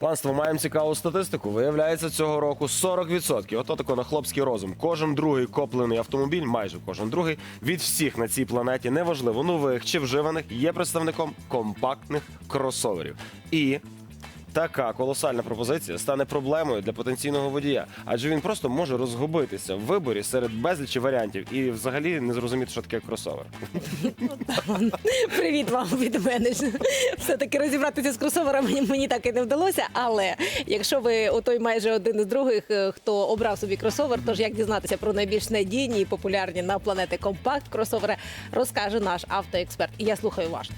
Панство, маємо цікаву статистику. Виявляється, цього року 40%. Ото тако на хлопський розум. Кожен другий коплений автомобіль, майже кожен другий, від всіх на цій планеті, неважливо нових чи вживаних, є представником компактних кросоверів. І така колосальна пропозиція стане проблемою для потенційного водія, адже він просто може розгубитися в виборі серед безлічі варіантів і взагалі не зрозуміти, що таке кросовер. Привіт вам від мене. Все-таки розібратися з кросоверами мені так і не вдалося. Але якщо ви отой майже один із других, е, хто обрав собі кросовер, тож як дізнатися про найбільш надійні і популярні на планети компакт кросовери, розкаже наш автоексперт. І я слухаю уважно.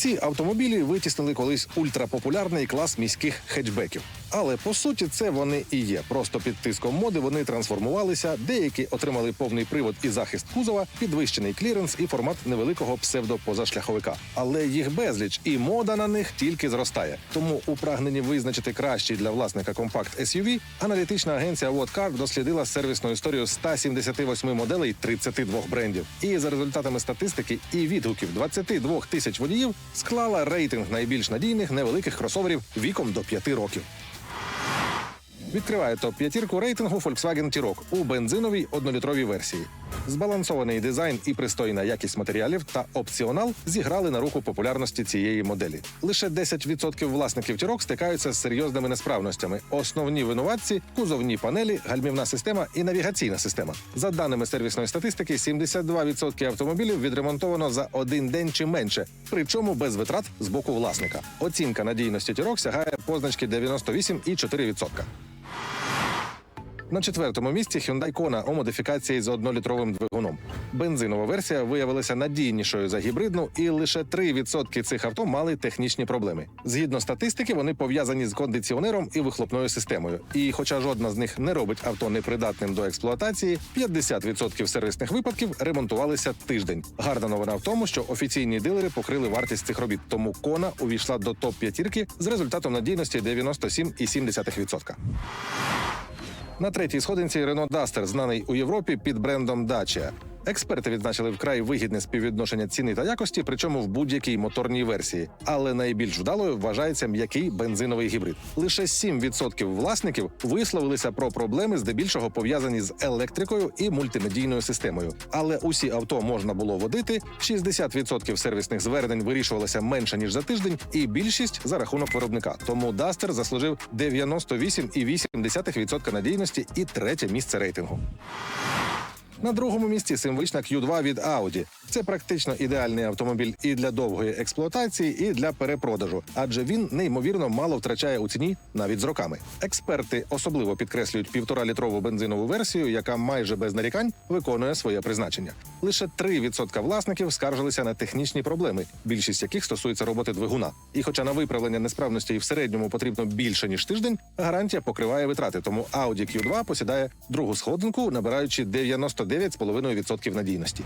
Ці автомобілі витіснили колись ультрапопулярний клас міських хетчбеків. Але по суті, це вони і є. Просто під тиском моди вони трансформувалися. Деякі отримали повний привод і захист кузова, підвищений кліренс і формат невеликого псевдопозашляховика. Але їх безліч, і мода на них тільки зростає. Тому у прагненні визначити кращий для власника компакт SUV, аналітична агенція Whatcar дослідила сервісну історію 178 моделей 32 брендів. І за результатами статистики і відгуків 22 тисяч водіїв склала рейтинг найбільш надійних невеликих кросоверів віком до 5 років. Відкриває топ п'ятірку рейтингу Volkswagen T-Roc у бензиновій однолітровій версії. Збалансований дизайн і пристойна якість матеріалів та опціонал зіграли на руку популярності цієї моделі. Лише 10% власників T-Roc стикаються з серйозними несправностями. Основні винуватці кузовні панелі, гальмівна система і навігаційна система. За даними сервісної статистики, 72% автомобілів відремонтовано за один день чи менше, причому без витрат з боку власника. Оцінка надійності T-Roc сягає позначки 98,4%. На четвертому місці Hyundai Kona у модифікації з однолітровим двигуном. Бензинова версія виявилася надійнішою за гібридну, і лише 3% цих авто мали технічні проблеми. Згідно статистики, вони пов'язані з кондиціонером і вихлопною системою. І, хоча жодна з них не робить авто непридатним до експлуатації, 50% сервісних випадків ремонтувалися тиждень. Гарна новина в тому, що офіційні дилери покрили вартість цих робіт, тому Kona увійшла до топ п'ятірки з результатом надійності 97,7%. На третій сходинці Renault Duster, знаний у Європі під брендом Dacia. Експерти відзначили вкрай вигідне співвідношення ціни та якості, причому в будь-якій моторній версії. Але найбільш вдалою вважається м'який бензиновий гібрид. Лише 7% власників висловилися про проблеми, здебільшого пов'язані з електрикою і мультимедійною системою. Але усі авто можна було водити. 60% сервісних звернень вирішувалося менше ніж за тиждень, і більшість за рахунок виробника. Тому Duster заслужив 98,8% надійності і третє місце рейтингу. На другому місці символічна Q2 від Audi. Це практично ідеальний автомобіль і для довгої експлуатації, і для перепродажу, адже він неймовірно мало втрачає у ціні навіть з роками. Експерти особливо підкреслюють півтора-літрову бензинову версію, яка майже без нарікань виконує своє призначення. Лише 3% власників скаржилися на технічні проблеми, більшість яких стосується роботи двигуна. І хоча на виправлення несправності в середньому потрібно більше ніж тиждень, гарантія покриває витрати. Тому Audi Q2 посідає другу сходинку, набираючи 99,5% надійності.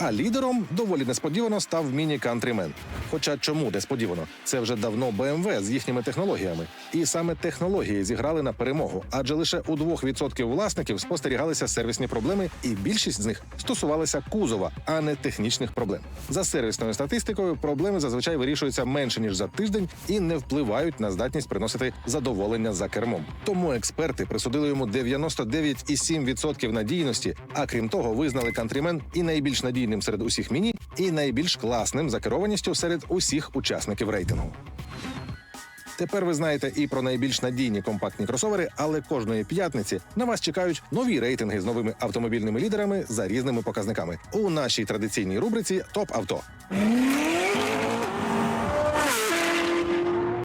А лідером доволі несподівано став міні Countryman. Хоча чому несподівано? Це вже давно BMW з їхніми технологіями. І саме технології зіграли на перемогу, адже лише у 2% власників спостерігалися сервісні проблеми, і більшість з них стосувалися кузова, а не технічних проблем. За сервісною статистикою, проблеми зазвичай вирішуються менше ніж за тиждень і не впливають на здатність приносити задоволення за кермом. Тому експерти присудили йому 99,7% надійності. А крім того, визнали Countryman і найбільш надійним серед усіх міні, і найбільш класним за керованістю серед усіх учасників рейтингу. Тепер ви знаєте і про найбільш надійні компактні кросовери, але кожної п'ятниці на вас чекають нові рейтинги з новими автомобільними лідерами за різними показниками у нашій традиційній рубриці Топ авто.